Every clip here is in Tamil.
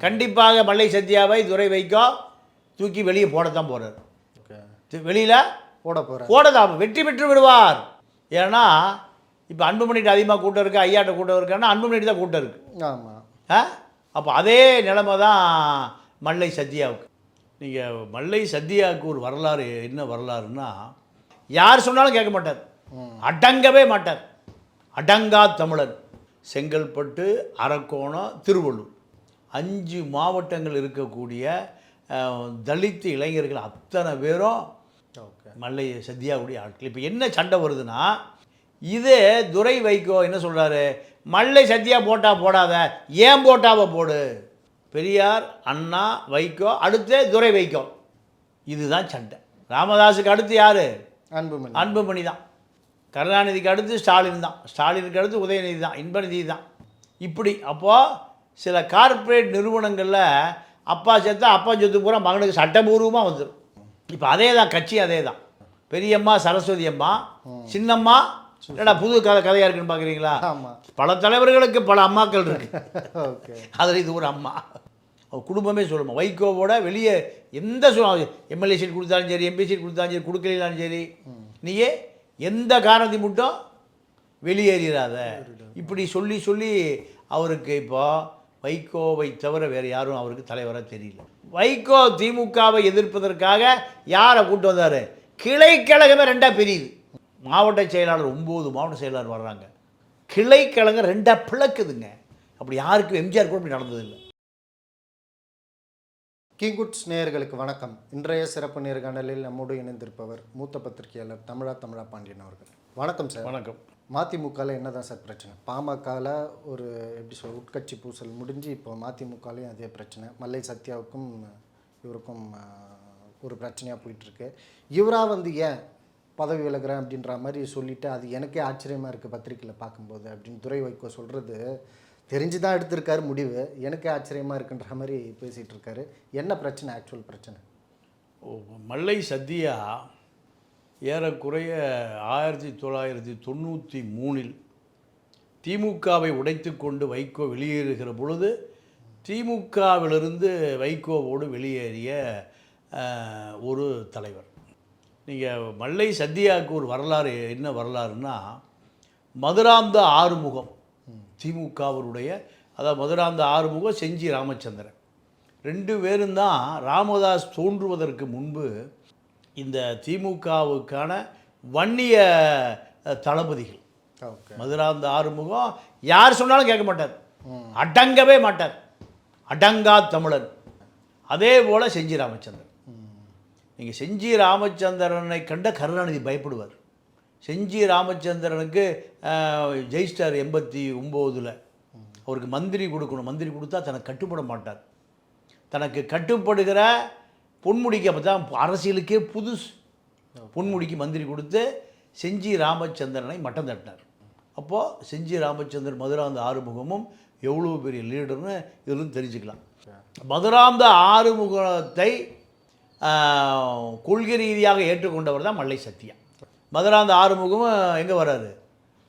கண்டிப்பாக மல்லை சத்யாவை துரை வைக்கோ தூக்கி வெளியே போடத்தான் போகிறார் வெளியில் போட போகிறேன் போடதான் வெற்றி பெற்று விடுவார். ஏன்னா இப்போ அன்புமணிட்டு அதிகமாக கூட்டம் இருக்குது ஐயாட்ட கூட்டம் இருக்கான்னா அன்புமணிட்டு தான் கூட்டம் இருக்குது ஆமாம் ஆ? அப்போ அதே நிலைமை தான் மல்லை சத்யாவுக்கு நீங்கள் மல்லை சத்யாவுக்கு ஒரு வரலாறு என்ன வரலாறுன்னா யார் சொன்னாலும் கேட்க மாட்டார். அடங்கவே மாட்டார். அடங்கா தமிழன் செங்கல்பட்டு அரக்கோணம் திருவள்ளூர். அஞ்சு மாவட்டங்கள் இருக்கக்கூடிய அஹ், தலித் இளைஞர்கள் அத்தனை பேரும் மல்லை சத்யாவுடைய ஆட்கள். இப்போ என்ன சண்டை வருதுன்னா இதே துரை வைகோ என்ன சொல்கிறாரு மல்லை சத்யா போட்டா போடாத ஏன் போட்டாவை போடு? பெரியார் அண்ணா வைகோ அடுத்து துரை வைகோ. இதுதான் சண்டை. ராமதாஸுக்கு அடுத்து யார்? அன்புமணி. அன்புமணி தான். கருணாநிதிக்கு அடுத்து ஸ்டாலின் தான். ஸ்டாலினுக்கு அடுத்து உதயநிதி தான். இன்பநிதி தான். இப்படி அப்போது சில கார்ப்பரேட் நிறுவனங்களில் அப்பா செத்தா அப்பா சொத்து பூரா மகனுக்கு சட்டபூர்வமாக வந்துடும் இப்போ அதே தான் கட்சி அதே தான் பெரியம்மா சரஸ்வதி அம்மா சின்னம்மா என்னடா புது கதை கதையாக இருக்குன்னு பார்க்குறீங்களா பல தலைவர்களுக்கு பல அம்மாக்கள் இருக்கு. அதில் இது ஒரு அம்மா. குடும்பமே சொல்லுமா. வைகோவோட வெளியே எந்த எம்எல்ஏ சீட் கொடுத்தாலும் சரி எம்பி சீட் கொடுத்தாலும் சரி கொடுக்கலாலும் சரி நீயே எந்த காரணத்தை மட்டும் வெளியேறிடாத இப்படி சொல்லி சொல்லி அவருக்கு இப்போ வைகோவை தவிர வேறு யாரும் அவருக்கு தலைவராக தெரியல. வைகோ திமுகவை எதிர்ப்பதற்காக யாரை கூட்டு வந்தார்? கிளைக்கழகமே ரெண்டாக பிரியுது. மாவட்ட செயலாளர் ஒம்பது மாவட்ட செயலாளர் வர்றாங்க. கிளைக்கழகம் ரெண்டாக பிளக்குதுங்க. அப்படி யாருக்கும் எம்ஜிஆர் கூட இப்படி நடந்ததில்லை. கிங்குட்ஸ் நேயர்களுக்கு வணக்கம். இன்றைய சிறப்பு நேர்காணலில் நம்மோடு இணைந்திருப்பவர் மூத்த பத்திரிகையாளர் தமிழா தமிழா பாண்டியன் அவர்கள். வணக்கம் சார். வணக்கம். மதிமுகவில் என்னதான் சார் பிரச்சனை? பாமகவில் ஒரு எப்படி சொல்ல உட்கட்சி பூசல் முடிஞ்சு இப்போ மதிமுகலையும் அதே பிரச்சனை. மல்லை சத்யாவுக்கும் இவருக்கும் ஒரு பிரச்சனையாக போயிட்டுருக்கு. இவராக வந்து ஏன் பதவி விலகிறேன் அப்படின்ற மாதிரி சொல்லிவிட்டு அது எனக்கே ஆச்சரியமாக இருக்குது பத்திரிக்கையில் பார்க்கும்போது அப்படின்னு துறை வைகோ சொல்கிறது தெரிஞ்சு தான் எடுத்திருக்காரு முடிவு. எனக்கே ஆச்சரியமாக இருக்குன்ற மாதிரி பேசிகிட்டு இருக்காரு என்ன பிரச்சனை ஆக்சுவல் பிரச்சனை? ஓ, மல்லை சத்யா ஏறக்குறைய ஆயிரத்தி தொள்ளாயிரத்தி தொண்ணூற்றி மூணில் திமுகவை உடைத்து கொண்டு வைகோ வெளியேறுகிற பொழுது திமுகவிலிருந்து வைகோவோடு வெளியேறிய ஒரு தலைவர். நீங்கள் மல்லை சத்யாவுக்கு ஒரு வரலாறு என்ன வரலாறுனா மதுராந்த ஆறுமுகம் திமுகவருடைய அதாவது மதுராந்த ஆறுமுகம் செஞ்சி ராமச்சந்திரன். ரெண்டு பேரும் தான் ராமதாஸ் தோன்றுவதற்கு முன்பு இந்த திமுகவுக்கான வன்னிய தளபதிகள். மதுராந்த ஆறுமுகம் யார் சொன்னாலும் கேட்க மாட்டார். அடங்கவே மாட்டார். அடங்கா தமிழன் அதே போல் செஞ்சி ராமச்சந்திரன். நீங்கள் செஞ்சி ராமச்சந்திரனை கண்ட கருணாநிதி பயப்படுவார். செஞ்சி ராமச்சந்திரனுக்கு ஜெயிஸ்டார் எண்பத்தி ஒம்போதில். அவருக்கு மந்திரி கொடுக்கணும். மந்திரி கொடுத்தா தனக்கு கட்டுப்பட மாட்டார். தனக்கு கட்டுப்படுகிற பொன்முடிக்கு அப்போ தான் அரசியலுக்கே புதுசு. பொன்முடிக்கு மந்திரி கொடுத்து செஞ்சி ராமச்சந்திரனை மட்டம் தட்டினார். அப்போது செஞ்சி ராமச்சந்திரன் மதுராந்த ஆறுமுகமும் எவ்வளோ பெரிய லீடர்னு இதிலும் தெரிஞ்சுக்கலாம். மதுராந்த ஆறுமுகத்தை கொள்கை ரீதியாக ஏற்றுக்கொண்டவர் தான் மல்லை சத்யா. மதுராந்த ஆறுமுகமும் எங்கே வராரு?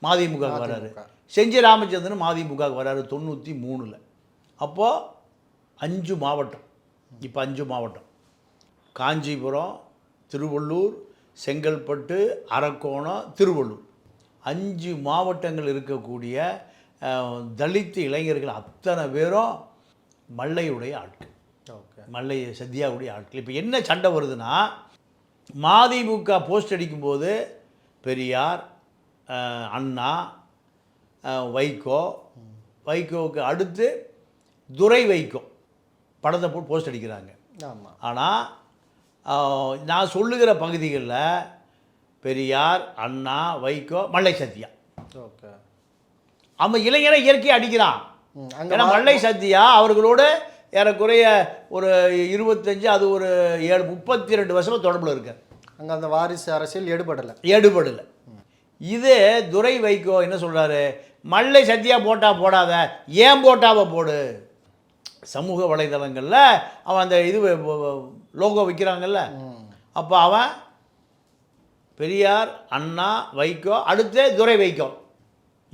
மதிமுக. வராரு. செஞ்சி ராமச்சந்திரன் மதிமுக வராரு தொண்ணூற்றி மூணில். அப்போது அஞ்சு மாவட்டம். இப்போ அஞ்சு மாவட்டம். காஞ்சிபுரம் திருவள்ளூர் செங்கல்பட்டு அரக்கோணம் திருவள்ளூர். அஞ்சு மாவட்டங்கள் இருக்கக்கூடிய அஹ், தலித் இளைஞர்கள் அத்தனை பேரும் மல்லையுடைய ஆட்கள். ஓகே. மல்லை சத்யாவுடைய ஆட்கள். இப்போ என்ன சண்டை வருதுன்னா மதிமுக போஸ்ட் அடிக்கும்போது பெரியார் அண்ணா வைகோ வைகோவுக்கு அடுத்து துரை வைகோ படத்தை போட்டு போஸ்ட் அடிக்கிறாங்க. ஆமாம் ஆனால் நான் சொல்லுகிற பகுதிகளில் பெரியார் அண்ணா வைகோ மல்லை சத்யா ஓகே. அவன் இளைஞரை இயற்கையாக அடிக்கிறான். ஏன்னா மல்லை சத்யா அவர்களோடு ஏறக்குறைய ஒரு இருபத்தஞ்சு அது ஒரு ஏழு முப்பத்தி ரெண்டு வருஷமாக தொடர்பில் இருக்கார் அங்கே அந்த வாரிசு அரசியல் எடுபடலை எடுபடலை இது துரை வைகோ என்ன சொல்கிறாரு மல்லை சத்யா போட்டா போடாத ஏன் போட்டாவை போடு? சமூக வலைதளங்களில் அவன் அந்த இது லோகோ வைக்கிறாங்கல்ல. அப்போ அவன் பெரியார் அண்ணா வைகோ அடுத்து துரை வைகோ.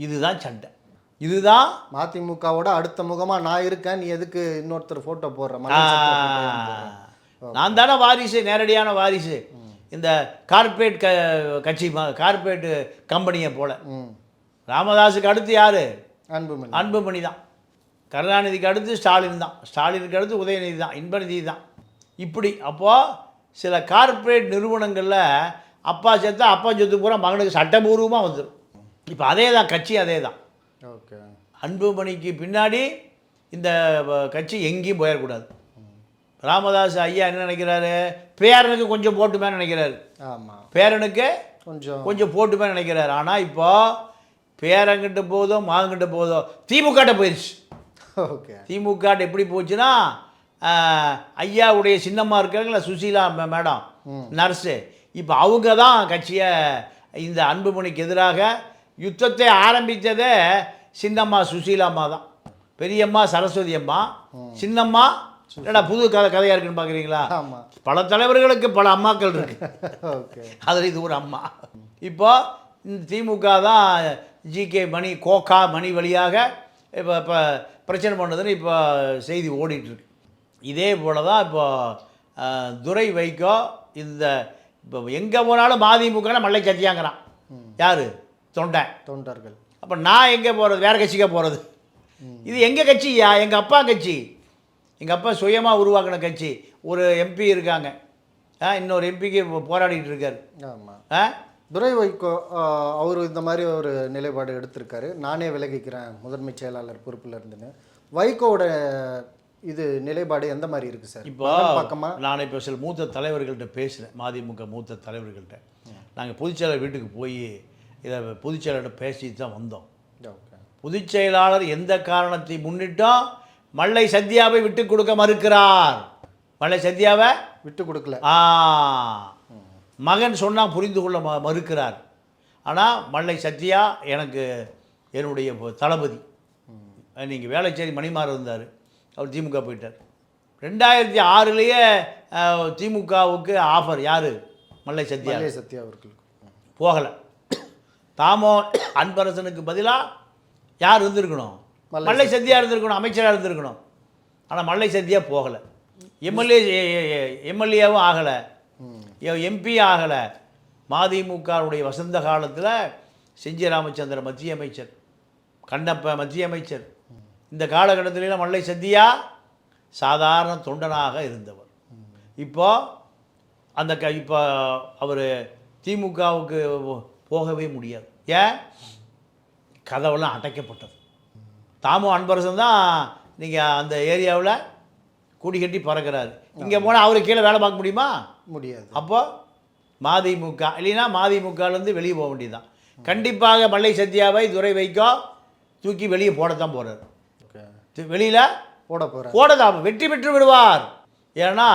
இதுதான் சண்டை. இதுதான் மதிமுகவோட அடுத்த முகமா நான் இருக்கேன் நீ எதுக்கு இன்னொருத்தர் போட்டோ போடுற? போடுற? நான் தானே வாரிசு நேரடியான வாரிசு. இந்த கார்ப்பரேட் க கட்சி கார்ப்பரேட் கம்பெனியை போல. ராமதாஸுக்கு அடுத்து யார்? அன்புமணி. அன்புமணி தான் கருணாநிதிக்கு அடுத்து ஸ்டாலின் தான். ஸ்டாலினுக்கு அடுத்து உதயநிதி தான் இன்பநிதி தான். இப்படி. அப்போது சில கார்ப்பரேட் நிறுவனங்களில் அப்பா செத்தா அப்பா சொத்து பூரா மகனுக்கு சட்டபூர்வமாக வந்துடும் இப்போ அதே தான் கட்சி அதே தான் ஓகே. அன்புமணிக்கு பின்னாடி இந்த கட்சி எங்கேயும் போயிடக்கூடாது. ராமதாஸ் ஐயா என்ன நினைக்கிறாரு? பேரனுக்கு கொஞ்சம் போட்டுமே நினைக்கிறாரு. ஆமா. பேரனுக்கு கொஞ்சம். கொஞ்சம் போட்டுமே நினைக்கிறாரு. ஆனால் இப்போ பேரங்கிட்ட போதோ மகன்கிட்ட போதோ திமுகட்ட போயிடுச்சு ஓகே. திமுக எப்படி போச்சுன்னா ஐயாவுடைய சின்னம்மா இருக்காங்களா சுசீலா மேடம் நர்ஸு. இப்போ அவங்க தான் கட்சியை இந்த அன்புமணிக்கு எதிராக யுத்தத்தை ஆரம்பித்ததே சின்னம்மா சுசீலாம்மா தான். பெரியம்மா சரஸ்வதி அம்மா. சின்னம்மா என்னடா புது கதை கதையாக இருக்குன்னு பார்க்குறீங்களா பல தலைவர்களுக்கு பல அம்மாக்கள் இருக்கு. அதில் இது ஒரு அம்மா. இப்போ இந்த திமுக தான் ஜிகே மணி கோகா மணி வழியாக இப்போ இப்போ பிரச்சனை பண்ணுதுன்னு இப்போ செய்தி ஓடிட்டுருக்கு இதே போல தான் இப்போ அஹ், துரை வைகோ இந்த இப்போ எங்கே போனாலும் மதிமுக மல்லை சத்தியாங்கிறான். யார்? தொண்டை. தொண்டர்கள். அப்போ நான் எங்கே போகிறது வேறு கட்சிக்கா போகிறது இது எங்கள் கட்சியா? எங்கள் அப்பா கட்சி. எங்கள் அப்பா சுயமாக உருவாக்கின கட்சி. ஒரு எம்பி இருக்காங்க. ஆ, இன்னொரு எம்பிக்கு போராடிட்டு இருக்காரு. ஆமா. ஆ? துரை வைகோ அவர் இந்த மாதிரி ஒரு நிலைப்பாடு எடுத்திருக்காரு. நானே விலகிக்கிறேன். முதன்மை செயலாளர் பொறுப்புல இருந்துன்னு. வைகோவோட இது நிலைப்பாடு எந்த மாதிரி இருக்கு சார்? இப்போ மகன் பக்கமா? நான் இப்போ சில மூத்த தலைவர்கள்ட்ட பேசுகிறேன் மதிமுக மூத்த தலைவர்கள்ட்ட. நாங்கள் பொதுச்செயலாளர் வீட்டுக்கு போய் இதை பொதுச்செயலாளர்கிட்ட பேசிட்டு தான் வந்தோம். ஓகே. பொதுச் செயலாளர் எந்த காரணத்தை முன்னிட்டும் மல்லை சத்யாவை விட்டு கொடுக்க மறுக்கிறார். மல்லை சத்யாவை விட்டு கொடுக்கல. ஆ. மகன் சொன்னால் புரிந்து கொள்ள ம மறுக்கிறார். ஆனால் மல்லை சத்யா எனக்கு என்னுடைய தளபதி. நீங்கள் வேளச்சேரி மணிமார் இருந்தார். அவர் திமுக போயிட்டார். ரெண்டாயிரத்தி ஆறுலேயே திமுகவுக்கு ஆஃபர் யார்? மல்லை சத்யா. மல்லை சத்யா அவர்களுக்கு. போகலை. தாமோ அன்பரசனுக்கு பதிலாக யார் இருந்திருக்கணும்? மல்லை சத்யா. இருந்திருக்கணும் அமைச்சராக இருந்திருக்கணும். ஆனால் மல்லை சத்யா போகலை. எம்எல்ஏ எம்எல்ஏவும் ஆகலை. எம்பி ஆகலை. மதிமுகவுடைய வசந்த காலத்தில் செஞ்சி ராமச்சந்திர மத்திய அமைச்சர் கண்ணப்ப மத்திய அமைச்சர் இந்த காலகட்டத்திலாம் மல்லை சத்யா சாதாரண தொண்டனாக இருந்தவர். இப்போ அந்த க இப்போ அவர் திமுகவுக்கு போகவே முடியாது. ஏன்? கதவெல்லாம் அடைக்கப்பட்டது. தாமு அன்பரசன் தான் நீங்கள் அந்த ஏரியாவில் கூடி கட்டி பறக்கிறாரு. இங்கே போனால் அவரு கீழே வேலை பார்க்க முடியுமா? முடியாது. அப்போ மதிமுக இல்லைன்னா மதிமுகலேருந்து வெளியே போக வேண்டியதுதான். கண்டிப்பாக மல்லை சத்யாவை துரை வைக்கோ தூக்கி வெளியே போடத்தான் போகிறார் வெளியில் போட போகிறேன் போடதான் வெற்றி பெற்று விடுவார். ஏன்னா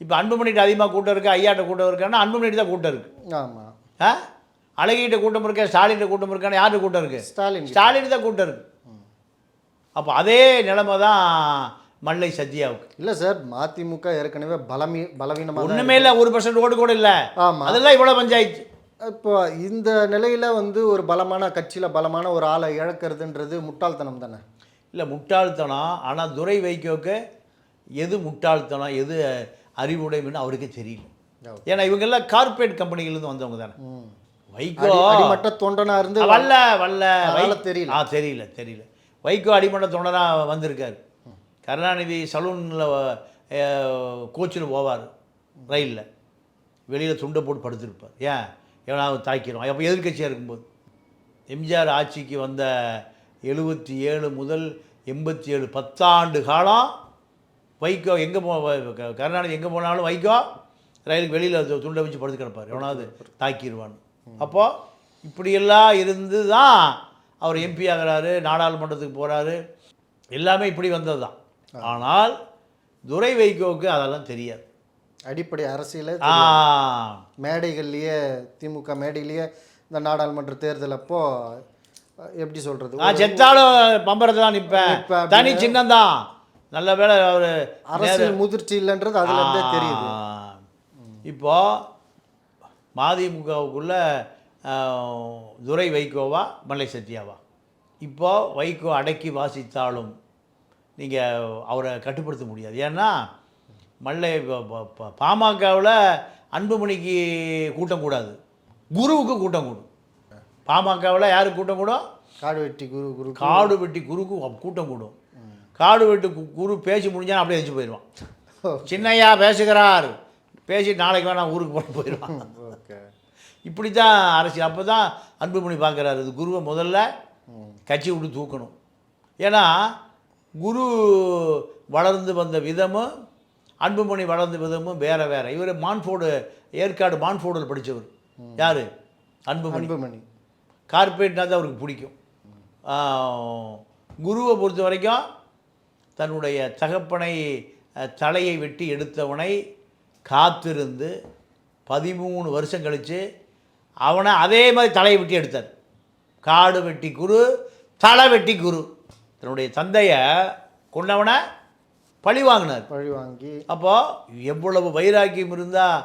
இப்போ அன்புமணிட்டு அதிகமாக கூட்டம் இருக்குது ஐயாட்ட கூட்டம் இருக்கான்னா அன்புமணிட்டு தான் கூட்டம் இருக்குது ஆமா. ஆ? அழகிட்ட கூட்டம் இருக்கா ஸ்டாலின்கிட்ட கூட்டம் இருக்கான்னு யார்கிட்ட கூட்டம் இருக்குது ஸ்டாலின். ஸ்டாலின் தான் கூட்டம் இருக்கு. அப்போ அதே நிலைமை தான் மல்லை சத்யாவுக்கு இல்ல சார் மதிமுக ஏற்கனவே பலமி பலவீனமாக ஒன்றுமே இல்லை ஒரு பர்சன்ட் ஓட்டு கூட இல்லை. ஆமா. அதெல்லாம் இவ்வளோ பஞ்சாயத்து. இப்போ இந்த நிலையில வந்து ஒரு பலமான கட்சியில பலமான ஒரு ஆளை இழக்கிறதுன்றது முட்டாள்தனம் தானே இல்லை முட்டாள்தனம். ஆனால் துரை வைக்கோக்கு எது முட்டாள்தனம் எது அறிவுடைமைன்னு அவருக்கே தெரியல. ஏன்னா இவங்கெல்லாம் கார்ப்பரேட் கம்பெனிலேருந்து வந்தவங்க தானே. வைகோ அடி- அடிமட்ட தொண்டனா இருந்து வல்ல வல்ல. அதனால வை- தெரியல. ஆ தெரியல தெரியல. வைகோ அடிமட்ட தொண்டராக வந்திருக்காரு. கருணாநிதி சலூனில் கோச்சில் போவார் ரயிலில். வெளியில் துண்டை போட்டு படுத்திருப்பார். ஏன்? எவனாவது தாக்கிறோம் அப்போ எதிர்க்கட்சியாக இருக்கும்போது. எம்ஜிஆர் ஆட்சிக்கு வந்த எழுபத்தி ஏழு முதல் எண்பத்தி ஏழு பத்தாண்டு காலம் வைகோ எங்கே போ க- கருணாநிதி எங்கே போனாலும் வைகோ ரயிலுக்கு வெளியில் துண்டை வச்சு படுத்து கிடப்பார். எவனாவது தாக்கிடுவான்னு அப்போது இப்படியெல்லாம் இருந்து தான் அவர் எம்பி ஆகிறாரு நாடாளுமன்றத்துக்கு போகிறாரு எல்லாமே இப்படி வந்தது தான் ஆனால் துரை வைகோவுக்கு அதெல்லாம் தெரியாது. அடிப்படை அரசியல மேடைகள்லயே திமுக மேடையிலேயே இந்த நாடாளுமன்ற தேர்தல் அப்போ அஹ், எப்படி சொல்றது? நான் செத்தாலும் பம்பரத்தை தான் நிற்பேன் தனி சின்னம்தான். நல்ல வேளை அவர் அரசியல் முதிர்ச்சி இல்லைன்றது அதுல இருந்தே தெரியுது. இப்போ மதிமுகவுக்குள்ள துரை வைகோவா மல்லை சத்யாவா? இப்போ வைகோ அடக்கி வாசித்தாலும் நீங்கள் அவரை கட்டுப்படுத்த முடியாது. ஏன்னா மல்லை பாமகவில் அன்புமணிக்கு கூட்டம் கூடாது. குருவுக்கு கூட்டம் கூடும். பாமகவில் யாருக்கு கூட்டம் கூடும் காடு வெட்டி குரு குரு காடு வெட்டி குருக்கு கூட்டம் கூடும் காடு வெட்டி குரு பேசி முடிஞ்சா அப்படியே எழுந்து போயிடுவான். சின்னையா பேசுகிறார். பேசி நாளைக்கு வேணா ஊருக்கு போட்டு போயிடுவான். ஓகே. இப்படி தான் அரசியல் அப்போ தான் அன்புமணி பார்க்குறாரு. இது குருவை முதல்ல கட்சி விட்டு தூக்கணும். ஏன்னா குரு வளர்ந்து வந்த விதமும் அன்புமணி வளர்ந்த விதமும் வேற வேற. இவர் மான்ஃபோர்டு ஏற்காடு மான்ஃபோர்டில் படித்தவர் யார்? அன்புமணி. அன்புமணி. கார்பரேட்னா தான் அவருக்கு பிடிக்கும். குருவை பொறுத்த வரைக்கும் தன்னுடைய தகப்பனை தலையை வெட்டி எடுத்தவனை காத்திருந்து பதிமூணு வருஷம் கழித்து அவனை அதே மாதிரி தலையை வெட்டி எடுத்தார். காடு வெட்டி குரு தலை வெட்டி குரு. தன்னுடைய தந்தையை கொண்டவனை பழி வாங்கினார். பழி வாங்கி. அப்போ எவ்வளவு வைராக்கியம் இருந்தால்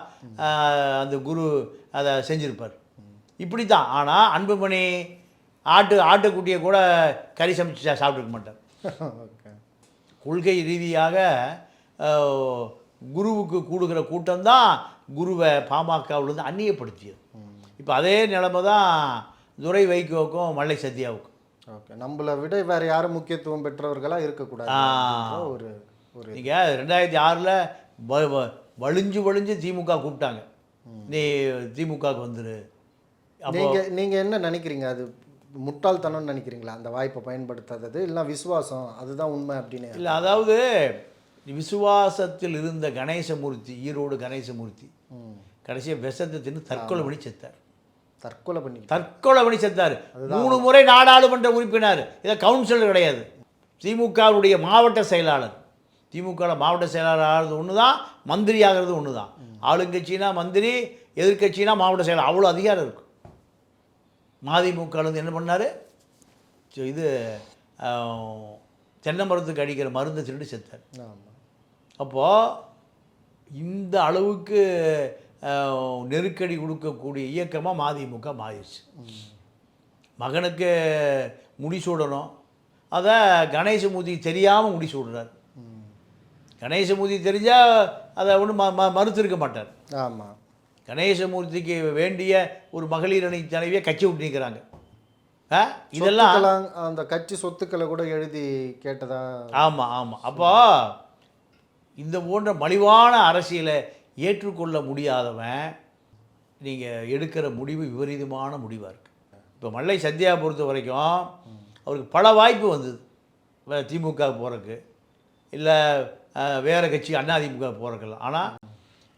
அந்த குரு அதை செஞ்சிருப்பார். இப்படி தான் ஆனால் அன்புமணி ஆட்டு ஆட்டுக்குட்டியை கூட கறி சமைச்சு சாப்பிட்டுருக்க மாட்டார். கொள்கை ரீதியாக குருவுக்கு கூடுகிற கூட்டம்தான் குருவை பாமகவிலிருந்து அந்நியப்படுத்தியது. இப்போ அதே நிலைமை தான் துரை வைகோவுக்கும் மல்லை சத்யாவுக்கும். ஓகே. நம்மளை விட வேற யாரும் முக்கியத்துவம் பெற்றவர்களாக இருக்கக்கூடாது ஒரு ஒரு நீங்கள் ரெண்டாயிரத்தி ஆறில் வழிஞ்சு வழிஞ்சு திமுக கூப்பிட்டாங்க. நீ திமுகவுக்கு வந்துரு. அப்போ நீங்க நீங்க என்ன நினைக்கிறீங்க? அது முட்டாள்தனம்னு நினைக்கிறீங்களா? அந்த வாய்ப்பை பயன்படுத்தாதது? இல்லை விசுவாசம் அதுதான் உண்மை அப்படின்னு? இல்லை அதாவது விசுவாசத்தில் இருந்த கணேசமூர்த்தி ஈரோடு கணேசமூர்த்தி. கடைசியாக விஷத்தை தின்னு தற்கொலை பண்ணி செத்தார். தற்கொலை பண்ணி தற்கொலை பண்ணி செத்தார். மூணு முறை நாடாளுமன்ற உறுப்பினர். இதை கவுன்சிலர் கிடையாது. திமுகவுடைய மாவட்ட செயலாளர். திமுகவில் மாவட்ட செயலாளர் ஆகிறது ஒன்று தான் மந்திரி ஆகிறது ஒன்று தான் ஆளுங்கட்சினா மந்திரி எதிர்க்கட்சினா மாவட்ட செயலாளர். அவ்வளோ அதிகாரம் இருக்கும் மதிமுகலேருந்து என்ன பண்ணார்? இது தென்னை மரத்துக்கு அடிக்கிற மருந்து திருடி செத்தார். அப்போது இந்த அளவுக்கு நெருக்கடி கொடுக்கக்கூடிய இயக்கமாக மதிமுக மாறிடுச்சு. மகனுக்கு முடிசூடணும் அதை கணேசமூர்த்தி தெரியாமல் முடிசூடுறார் கணேசமூர்த்தி தெரிஞ்சால் அதை ஒன்றும் ம மறுத்திருக்க மாட்டார். ஆமாம் கணேசமூர்த்திக்கு வேண்டிய ஒரு மகளிர் அணி தலைவியை கட்சி விட்டு நிற்கிறாங்க ஆ இதெல்லாம் அந்த கட்சி சொத்துக்களை கூட எழுதி கேட்டதா? ஆமாம் ஆமாம் அப்போ இந்த போன்ற மலிவான அரசியலை ஏற்றுக்கொள்ள முடியாதவன் நீங்கள் எடுக்கிற முடிவு விபரீதமான முடிவாக இருக்குது இப்போ மல்லை சத்யா பொறுத்த வரைக்கும் அவருக்கு பல வாய்ப்பு வந்தது. திமுக போகிறக்கு இல்லை வேறு கட்சி அதிமுக போகிறக்கெல்லாம் ஆனால்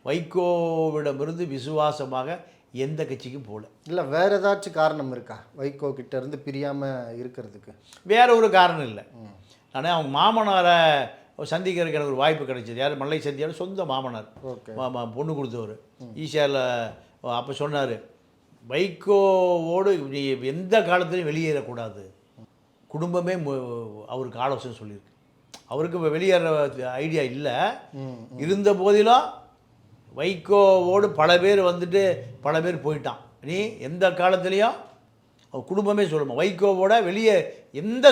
வைகோவிடமிருந்து விசுவாசமாக எந்த கட்சிக்கும் போகல இல்லை வேற ஏதாச்சும் காரணம் இருக்கா? வைகோ கிட்ட இருந்து பிரியாம இருக்கிறதுக்கு. வேற ஒரு காரணம் இல்லை. ஆனால் அவங்க மாமனாரை சந்திக்கிறதுக்கு எனக்கு ஒரு வாய்ப்பு கிடைச்சது. யார்? மல்லை சந்தியார் சொந்த மாமனார். பொண்ணு கொடுத்தவர். ஈஷாவில் அப்போ சொன்னார் வைகோவோடு நீ எந்த காலத்துலையும் வெளியேறக்கூடாது. குடும்பமே அவருக்கு ஆலோசனை சொல்லியிருக்கு. அவருக்கு வெளியேற ஐடியா இல்லை. இருந்த போதிலும் வைகோவோடு பல பேர் வந்துட்டு பல பேர் போயிட்டான். நீ எந்த காலத்துலேயும் அவன் குடும்பமே சொல்லுமா வைகோவோட வெளியே எந்த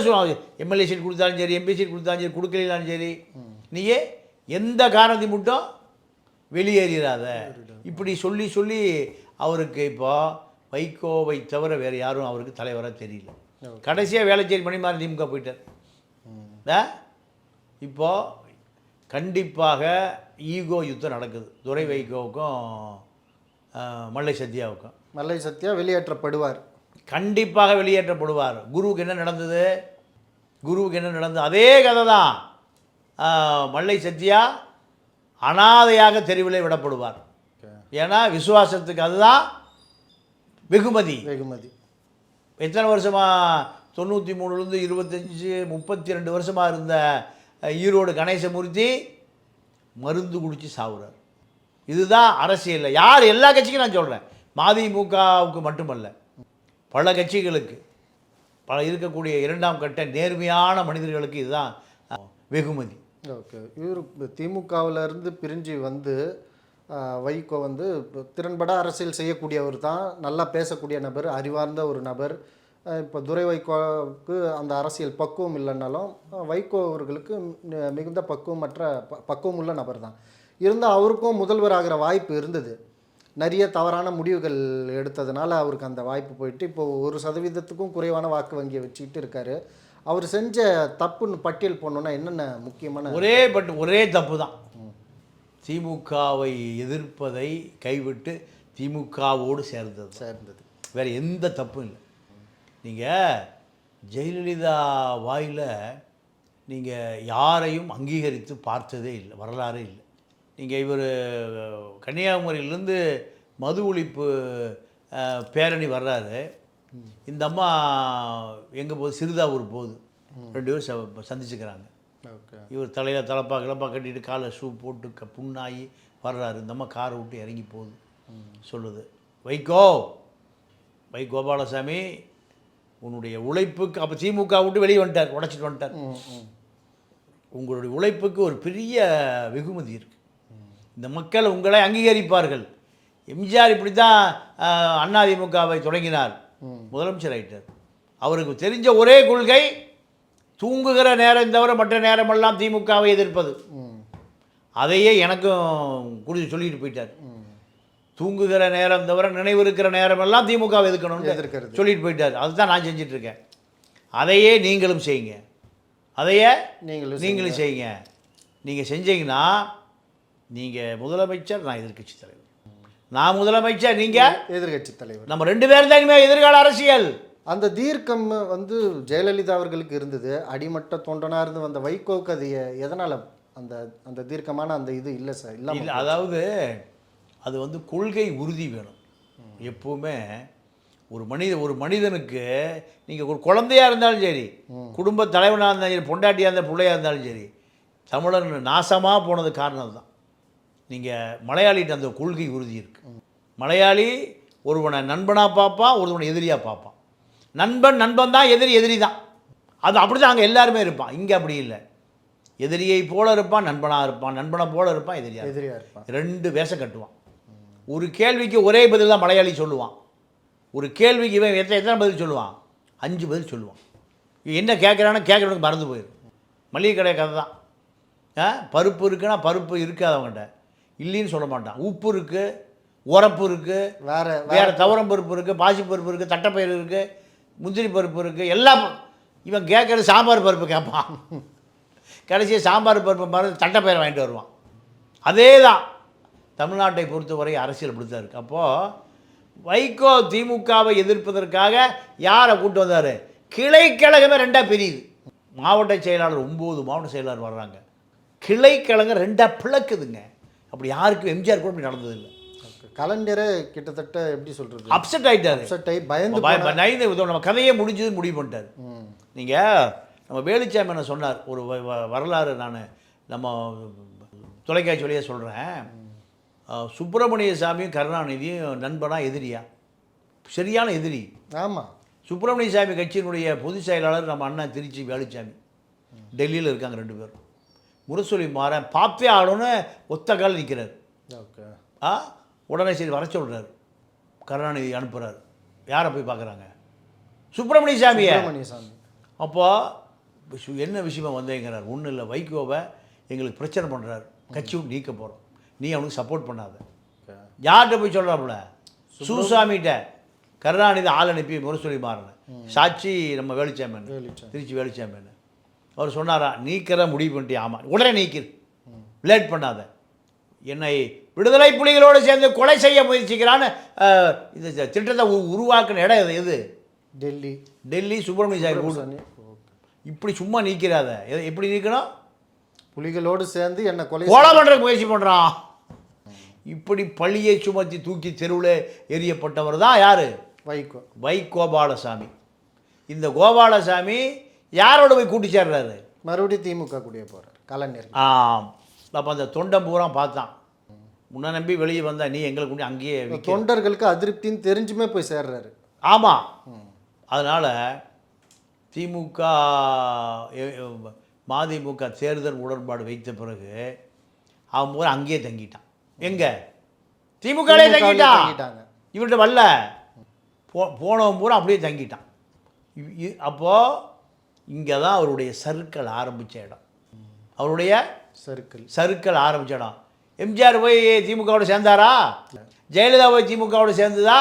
எம்எல்ஏ சீட் கொடுத்தாலும் சரி எம்பி சீட் கொடுத்தாலும் சரி கொடுக்கலாலும் சரி நீயே எந்த காரணத்தை மட்டும் வெளியேறிடாத. இப்படி சொல்லி சொல்லி அவருக்கு இப்போ வைகோவை தவிர வேறு யாரும் அவருக்கு தலைவராக தெரியல. கடைசியாக வேலைச்சேரி மணிமாறன் திமுக போயிட்டார். ஆ? கண்டிப்பாக ஈகோ யுத்தம் நடக்குது. துரை வைகோவுக்கும் மல்லை சத்யாவுக்கும். மல்லை சத்யா வெளியேற்றப்படுவார். கண்டிப்பாக வெளியேற்றப்படுவார். குருவுக்கு என்ன நடந்தது? குருவுக்கு என்ன நடந்தது? அதே கதை தான் மல்லை சத்யா அனாதையாக தெருவிலே விடப்படுவார். ஏன்னா விசுவாசத்துக்கு அதுதான் வெகுமதி. வெகுமதி. எத்தனை வருஷமா? தொண்ணூற்றி மூணுலேருந்து இருபத்தஞ்சி முப்பத்தி ரெண்டு வருஷமாக இருந்த ஈரோடு கணேசமூர்த்தி மருந்து குடித்து சாவுறார். இதுதான் அரசியலில் யார் எல்லா கட்சிக்கும் நான் சொல்கிறேன் மதிமுகவுக்கு மட்டுமல்ல பல கட்சிகளுக்கு பல இருக்கக்கூடிய இரண்டாம் கட்ட நேர்மையான மனிதர்களுக்கு இதுதான் வெகுமதி. ஓகே. இவர் திமுகவில் இருந்து பிரிஞ்சு வந்து வைகோ வந்து திறன்பட அரசியல் செய்யக்கூடியவர் தான் நல்லா பேசக்கூடிய நபர் அறிவார்ந்த ஒரு நபர் இப்போ துரை வைகோவுக்கு அந்த அரசியல் பக்குவம் இல்லைன்னாலும் வைகோ அவர்களுக்கு மிகுந்த பக்குவமற்ற ப- பக்குவம் உள்ள நபர் தான் இருந்தால் அவருக்கும் முதல்வர் ஆகிற வாய்ப்பு இருந்தது. நிறைய தவறான முடிவுகள் எடுத்ததுனால அவருக்கு அந்த வாய்ப்பு போயிட்டு இப்போ ஒரு சதவீதத்துக்கும் குறைவான வாக்கு வங்கியை வச்சுக்கிட்டு இருக்காரு. அவர் செஞ்ச தப்புன்னு பட்டியல் போடணுன்னா என்னென்ன முக்கியமான ஒரே பட் ஒரே தப்பு தான் திமுகவை எதிர்ப்பதை கைவிட்டு திமுகவோடு சேர்ந்தது சேர்ந்தது. வேறு எந்த தப்பும் இல்லை. நீங்கள் ஜெயலலிதா வாயில் நீங்கள் யாரையும் அங்கீகரித்து பார்த்ததே இல்லை வரலாறே இல்லை. நீங்கள் இவர் கன்னியாகுமரியிலேருந்து மது ஒழிப்பு பேரணி வர்றாரு. இந்த அம்மா எங்கே போகுது சிறுதாவூர் போகுது ரெண்டு பேரும் சந்திச்சுக்கிறாங்க. இவர் தலையில் தலப்பா கிளப்பா கட்டிட்டு காலை ஷூ போட்டு க புண்ணாகி வர்றாரு. இந்த அம்மா காரை விட்டு இறங்கி போகுது. சொல்லுது. வைகோ! வை கோபாலசாமி உன்னுடைய உழைப்புக்கு அப்போ திமுக விட்டு வெளியே வந்துட்டார் உடச்சிட்டு வந்துட்டார். உங்களுடைய உழைப்புக்கு ஒரு பெரிய வெகுமதி இருக்கு. இந்த மக்கள் உங்களை அங்கீகரிப்பார்கள். எம்ஜிஆர் இப்படி தான் அதிமுகவை தொடங்கினார். முதலமைச்சர் ஆயிட்டார். அவருக்கு தெரிஞ்ச ஒரே கொள்கை தூங்குகிற நேரம் தவிர மற்ற நேரமெல்லாம் திமுகவை எதிர்ப்பது. அதையே எனக்கும் குறித்து சொல்லிட்டு போயிட்டார். தூங்குகிற நேரம் தவிர நினைவு இருக்கிற நேரமெல்லாம் திமுகவை எதிர்க்கிறது. சொல்லிட்டு போயிட்டார். அதுதான் நான் செஞ்சுட்டு இருக்கேன் அதையே நீங்களும் செய்யுங்க. அதையே நீங்களும் நீங்களும் செய்யுங்க. நீங்கள் செஞ்சீங்கன்னா நீங்கள் முதலமைச்சர் நான் எதிர்க்கட்சி தலைவர். நான் முதலமைச்சர் நீங்கள் எதிர்கட்சி தலைவர். நம்ம ரெண்டு பேரும் தான் இனிமேல் எதிர்கால அரசியல். அந்த தீர்க்கம் வந்து ஜெயலலிதா அவர்களுக்கு இருந்தது. அடிமட்ட தொண்டனா இருந்து வந்த வைகோவுக்கு அது எ- எதனால அந்த அந்த தீர்க்கமான அந்த இது இல்லை சார் இல்லை அதாவது அது வந்து கொள்கை உறுதி வேணும். எப்பவுமே ஒரு மனித ஒரு மனிதனுக்கு நீங்கள் ஒரு குழந்தையா இருந்தாலும் சரி குடும்ப தலைவனாக இருந்தாலும் சரி பொண்டாட்டியாக இருந்தால் பிள்ளையாக இருந்தாலும் சரி தமிழன் நாசமாக போனது காரணம் தான் நீங்கள் மலையாளிகிட்ட அந்த கொள்கை உறுதி இருக்கு. மலையாளி ஒருவனை நண்பனாக பார்ப்பான் ஒருவனை எதிரியாக பார்ப்பான் நண்பன் நண்பன் தான் எதிரி எதிரி தான். அது அப்படி தான் அங்கே எல்லாருமே இருப்பான். இங்கே அப்படி இல்லை. எதிரியை போல இருப்பான் நண்பனாக இருப்பான். நண்பனை போல இருப்பான் எதிரியாக எதிரியா இருப்பான். ரெண்டு வேஷம் கட்டுவான். ஒரு கேள்விக்கு ஒரே பதில் தான் மலையாளி சொல்லுவான். ஒரு கேள்விக்கு இவன் எத்தனை எத்தனை பதில் சொல்லுவான்? அஞ்சு பதில் சொல்லுவான். என்ன கேட்குறானோ கேட்குறவனுக்கு மறந்து போயிடும் மளிகை கடை கதை தான். பருப்பு இருக்குன்னா பருப்பு இருக்காது அவங்ககிட்ட இல்லைன்னு சொல்ல மாட்டான். உப்பு இருக்குது உரப்பு இருக்குது வேற வேறு துவரம் பருப்பு இருக்குது பாசி பருப்பு இருக்குது தட்டைப்பயிறு இருக்குது முந்திரி பருப்பு இருக்குது எல்லாம் இவன் கேட்குறது சாம்பார் பருப்பு கேட்பான் கடைசியாக சாம்பார் பருப்பு மருந்து தட்டைப்பயிரை வாங்கிட்டு வருவான். அதே தான் தமிழ்நாட்டை பொறுத்தவரை அரசியல் இப்படி தான் இருக்குது அப்போது வைகோ திமுகவை எதிர்ப்பதற்காக யாரை கூட்டு வந்தார்? கிளைக்கழகமே ரெண்டாக பிரியுது. மாவட்ட செயலாளர் ஒம்பது மாவட்ட செயலாளர் வர்றாங்க. கிளைக்கழகம் ரெண்டாக பிளக்குதுங்க. அப்படி யாருக்கும் எம்ஜிஆர் கூட இப்படி நடந்ததில்லை கலைஞரே கிட்டத்தட்ட எப்படி சொல்றது? அப்செட் ஆயிட்டாரு. அப்செட் ஆகி பயந்து பய- பய- நைந்து நம்ம கதையே முடிஞ்சது முடிவு பண்ணிட்டார். நீங்கள் நம்ம வேலுச்சாமி என்ன சொன்னார். ஒரு வரலாறு நான் நம்ம தொலைக்காட்சி வழியாக சொல்கிறேன் சுப்பிரமணிய சாமியும் கருணாநிதியும் நண்பனா எதிரியா? சரியான எதிரி. ஆமா. சுப்பிரமணிய சாமி கட்சியினுடைய பொதுச் செயலாளர் நம்ம அண்ணன் திருச்சி வேலுச்சாமி. டெல்லியில் இருக்காங்க ரெண்டு பேரும். முரசொலி மாறன் பாப்பே ஆகணும்னு ஒத்த கால் நிற்கிறார் ஓகே. ஆ உடனே சரி வர சொல்கிறார் கருணாநிதி அனுப்புகிறார் யாரை போய் பார்க்குறாங்க சுப்பிரமணிய சாமியை. சாமி. அப்போ சு- என்ன விஷயமா வந்தேங்கிறார்? ஒன்றும் இல்லை வைகோவை எங்களுக்கு பிரச்சனை பண்ணுறாரு கட்சி விட்டு நீக்க போகிறோம் நீ அவனுக்கு சப்போர்ட் பண்ணாத. யார்கிட்ட போய் சொல்கிறாப்புல சுசாமிகிட்ட கருணாநிதி ஆள் அனுப்பி முரசொலி மாறினேன் சாட்சி நம்ம வேலுச்சாமன் வேலுச்சாமி. திருச்சி வேலுச்சாமன் அவர் சொன்னாரா நீக்கிற முடிவு பண்ணிட்டு ஆமாம் உடனே நீக்கிரு. லேட் பண்ணாத. என்னை விடுதலை புலிகளோடு சேர்ந்து கொலை செய்ய முயற்சிக்கிறான்னு இந்த திட்டத்தை உருவாக்குன இடம் எது? எது? டெல்லி. டெல்லி சுப்பிரமணிய சாமி. இப்படி சும்மா நீக்கிறாத. எப்படி நீக்கணும்? புலிகளோடு சேர்ந்து என்ன கொலை கொலை பண்ணுறதுக்கு முயற்சி பண்ணுறான் இப்படி பழியை சுமத்தி தூக்கி தெருவில் எரியப்பட்டவர் தான் யார் வைகோ வை கோபாலசாமி இந்த கோபாலசாமி யாரோட போய் கூட்டி சேர்றாரு மறுபடியும் திமுக கூடிய போறார் கலைஞர் ஆம் அப்போ அந்த தொண்டம் பூரா பார்த்தான் உன்னை நம்பி வெளியே வந்தா நீ எங்களை கொண்டு அங்கேயே தொண்டர்களுக்கு அதிருப்தின்னு தெரிஞ்சுமே போய் சேர்றாரு ஆமாம் அதனால் திமுக மதிமுக தேர்தல் உடன்பாடு வைத்த பிறகு அவன் பூரா அங்கேயே தங்கிட்டான் எங்க? திமுகலே தங்கிட்டான். இவர்கிட்ட வரல. போ போனவன் பூரா அப்படியே தங்கிட்டான். அப்போது இங்கே தான் அவருடைய சர்க்கிள் ஆரம்பித்த இடம். அவருடைய சர்க்கிள் சர்க்கிள் ஆரம்பிச்ச இடம். எம்ஜிஆர் போய் திமுகவோட சேர்ந்தாரா? ஜெயலலிதா போய் திமுகவோட சேர்ந்துதா?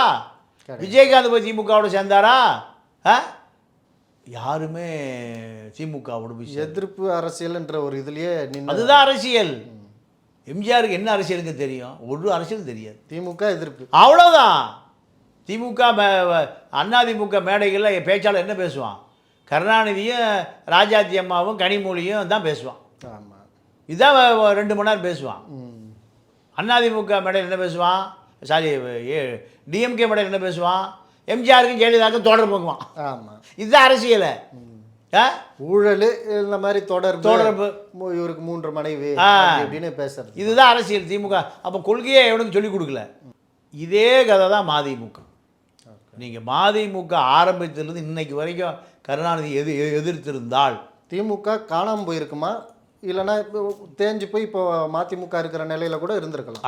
விஜயகாந்த் போய் திமுகவோட சேர்ந்தாரா? ஆ? யாருமே திமுகவோட எதிர்ப்பு அரசியல்ன்ற ஒரு இதுலயே அதுதான் அரசியல். எம்ஜிஆருக்கு என்ன அரசியலுக்கு தெரியும்? ஒரு அரசியல் தெரியாது. திமுக எதிர்ப்பு. அவ்வளோதான் திமுக அதிமுக மேடைகளில் பேச்சாளர் என்ன பேசுவான்? கருணாநிதியும் ராஜாத்தி அம்மாவும் கனிமொழியும் தான் பேசுவான். ஆமா. இதுதான் வ- வ- ரெண்டு மணி நேரம் பேசுவான். ம். அதிமுக மேடையில் என்ன பேசுவான்? சாரி டிஎம்கே மேடையில் என்ன பேசுவான்? எம்ஜிஆருக்கும் ஜெயலலிதாவுக்கும் தொடர்பு போக்குவான். ஆமா. இதுதான் அரசியல். ஊழல் இந்த மாதிரி தொடர்பு. தொடர்பு. இவருக்கு மூன்று மனைவி ஆ. அப்படி இப்படின்னு பேசுறது. இதுதான் அரசியல் திமுக. அப்போ கொள்கையை எவனுக்கும் சொல்லிக் கொடுக்கல. இதே கதை தான் மதிமுக. நீங்கள் மதிமுக ஆரம்பித்ததுலேருந்து இன்னைக்கு வரைக்கும் கருணாநிதி எது எதிர்த்திருந்தால்? திமுக காணாம போயிருக்குமா? இல்லைன்னா இப்போ தேஞ்சு போய் இப்போ மதிமுக இருக்கிற நிலையில கூட இருந்திருக்கலாம்.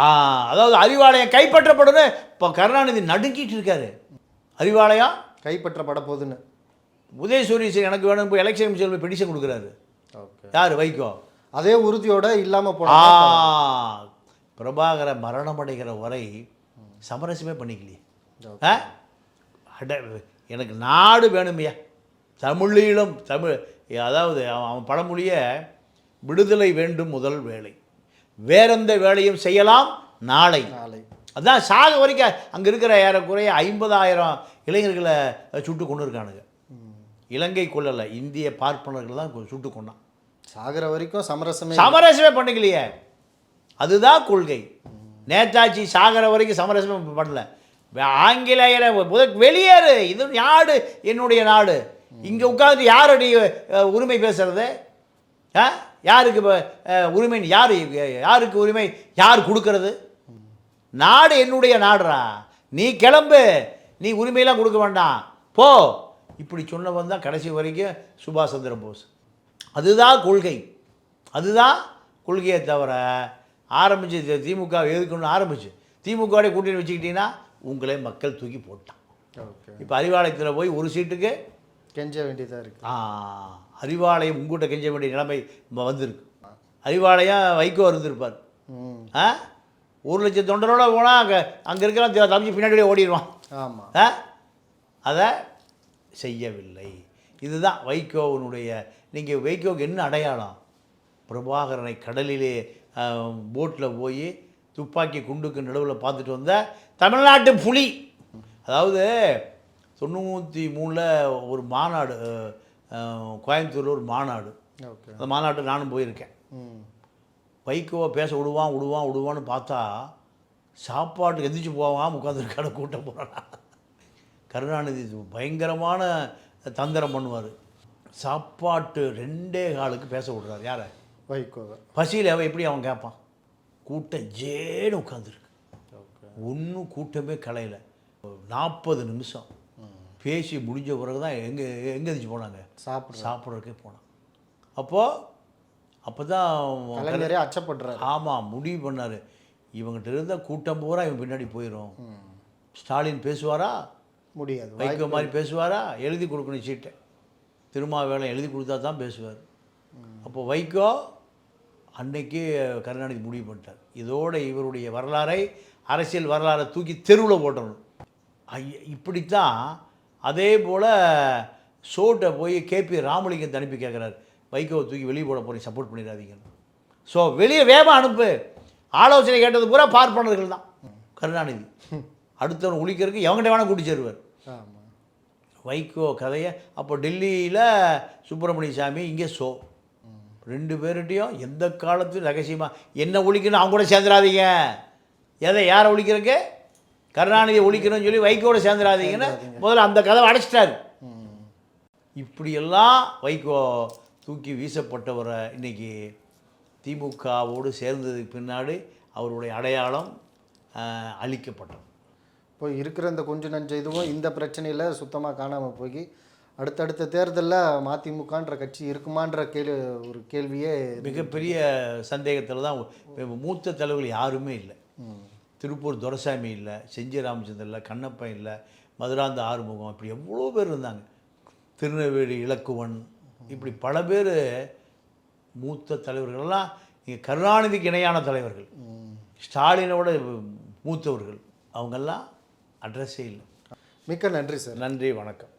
அதாவது அறிவாலயம் கைப்பற்றப்படுன்னு இப்போ கருணாநிதி நடுங்கிட்டு இருக்காரு. அறிவாலயம்? கைப்பற்றப்பட போகுதுன்னு. உதயசூரிய சார் எனக்கு வேணும் இப்போ எலெக்ஷன் கமிஷன் போய் பெடிஷன் கொடுக்குறாரு. யார்? வைகோ. அதே உறுதியோட இல்லாம ஆ. போனா பிரபாகர மரணமடைகிற வரை சமரசமே பண்ணிக்கலையே. எனக்கு நாடு வேணுமையா? தமிழீழம் தமிழ் அதாவது அவன் அவன் பழமொழிய விடுதலை வேண்டும் முதல் வேலை. வேறெந்த வேலையும் செய்யலாம் நாளை. நாளை. அதான் சாக வரைக்கும் அங்கே இருக்கிற ஏறக்குறைய ஐம்பதாயிரம் இளைஞர்களை சுட்டு கொண்டு இருக்கானுங்க இலங்கை கொல்லலை இந்திய பார்ப்பனர்கள் தான் சுட்டு கொண்டான். சாகிற வரைக்கும் சமரசமே சமரசமே பண்ணிக்கலையே அதுதான் கொள்கை. நேதாஜி சாகர வரைக்கும் சமரசமே பண்ணல. ஆங்கிலேயரை வெளியேறு. இது நாடு என்னுடைய நாடு. இங்கே உட்கார்ந்து யாரடி அஹ், உரிமை பேசுறது? யாருக்கு உரிமை? யார் யாருக்கு உரிமை? யார் கொடுக்கறது? நாடு என்னுடைய நாடுறா. நீ கிளம்பு. நீ உரிமையெல்லாம் கொடுக்க வேண்டாம். போ. இப்படி சொன்னவன் தான் கடைசி வரைக்கும் சுபாஷ் சந்திர போஸ் அதுதான் கொள்கை. அதுதான் கொள்கையை தவிர ஆரம்பிச்சு திமுக எதுக்குன்னு ஆரம்பிச்சு. திமுகவோட கூட்டணி வச்சுக்கிட்டீங்கன்னா உங்களே மக்கள் தூக்கி போட்டான். ஓகே. இப்போ அறிவாலயத்தில் போய் ஒரு சீட்டுக்கு கெஞ்ச வேண்டியதா இருக்கு. ஆ, அறிவாலயம் உங்கள்கிட்ட கெஞ்ச வேண்டிய நிலைமை வந்திருக்கு. அறிவாலயம் வைகோ இருந்திருப்பார். ஆ ஒரு லட்சம் தொண்டரோட போனால் அங்கே அங்கே இருக்கிற தம்பி பின்னாடியே ஓடிடுவான் ஆமா. ஆ அதை செய்யவில்லை. இதுதான் வைகோவனுடைய நீங்கள் வைகோவுக்கு என்ன அடையாளம்? பிரபாகரனை கடலிலே போட்டில் போய் துப்பாக்கி குண்டுக்கு நடுவில் பார்த்துட்டு வந்த தமிழ்நாட்டு புலி. அதாவது தொண்ணூற்றி மூணில் ஒரு மாநாடு கோயம்புத்தூரில் ஒரு மாநாடு. அந்த மாநாட்டுக்கு நானும் போயிருக்கேன். வைகோவை பேச விடுவான் விடுவான் விடுவான்னு பார்த்தா சாப்பாட்டுக்கு எந்திரிச்சு போவான் உட்காந்துருக்கான கூட்டம் போகிறான் கருணாநிதி பயங்கரமான தந்திரம் பண்ணுவார். சாப்பாட்டு ரெண்டே காலுக்கு பேச விடுறாரு. யாரை? வைகோவை. பசியில் அவன் எப்படி அவன் கேட்பான் கூட்டம் ஜேன்னு உட்காந்துருக்கு ஒன்றும் கூட்டமே கலையில். நாற்பது நிமிஷம். பேசி முடிஞ்ச பிறகு தான் எங்கே எங்கே எந்திரிச்சு போனாங்க? சாப்பிட்ற சாப்பிட்றதுக்கே போனான். அப்போது அப்போ தான் அச்சப்படுறாரு. ஆமாம் முடிவு பண்ணார். இவங்கிட்ட இருந்த கூட்டம் பூரா இவன் பின்னாடி போயிடும் ஸ்டாலின் பேசுவாரா? முடியாது. வைகோ மாதிரி பேசுவாரா? எழுதி கொடுக்கணும் சீட்டை. திருமாவேளம் எழுதி கொடுத்தா தான் பேசுவார். அப்போ வைகோ அன்னைக்கு கருணாநிதி முடிவு பண்ணிட்டார். இதோட இவருடைய வரலாறை அரசியல் வரலாறை தூக்கி தெருவில் போட்டணும். ஐய இப்படித்தான் அதே போல் ஷோட்டை போய் கேபி ராமலிங்கம் அனுப்பி கேட்குறாரு. வைகோவை தூக்கி வெளியே போட போகிறீங்க சப்போர்ட் பண்ணிடாதீங்கன்னு. ஸோ வெளியே வேகமாக அனுப்பு. ஆலோசனை கேட்டது பூரா பார்ப்பனர்கள் தான். கருணாநிதி. அடுத்தவன் ஒழிக்கிறதுக்கு எவங்கிட்ட வேணால் கூட்டி சேருவார். வைகோ கதையை அப்போ டெல்லியில் சுப்பிரமணிய சாமி இங்கே ஷோ ரெண்டு பேர்கிட்டையும் எந்த காலத்துலையும் ரகசியமாக என்ன ஒழிக்கணும் அவங்க கூட சேர்ந்துடாதீங்க. எதை யாரை ஒழிக்கிறக்கு கருணாநிதியை ஒழிக்கணும்னு சொல்லி வைகோட சேர்ந்துடாதீங்கன்னு முதல்ல அந்த கதவை அடைச்சிட்டாரு. இப்படியெல்லாம் வைகோ தூக்கி வீசப்பட்டவரை இன்னைக்கு திமுகவோடு சேர்ந்ததுக்கு பின்னாடி அவருடைய அடையாளம் அழிக்கப்பட்டது. இப்போ இருக்கிற இந்த கொஞ்ச நஞ்ச இதுவும் இந்த பிரச்சனையில் சுத்தமாக காணாமல் போய் அடுத்தடுத்த தேர்தலில் மதிமுகன்ற கட்சி இருக்குமான்ற கேள்வி ஒரு கேள்வியே மிகப்பெரிய சந்தேகத்தில் தான் மூத்த தலைவர்கள் யாருமே இல்லை. திருப்பூர் துரைசாமி இல்லை செஞ்சி ராமச்சந்திரன் இல்லை கண்ணப்பன் இல்லை மதுராந்த ஆறுமுகம் இப்படி எவ்வளோ பேர் இருந்தாங்க. திருநெல்வேலி இலக்குவன் இப்படி பல பேர் மூத்த தலைவர்கள்லாம் இங்கே கருணாநிதிக்கு இணையான தலைவர்கள். ஸ்டாலினோட மூத்தவர்கள். அவங்கெல்லாம் அட்ரஸே இல்லை. மிக்க நன்றி சார். நன்றி வணக்கம்.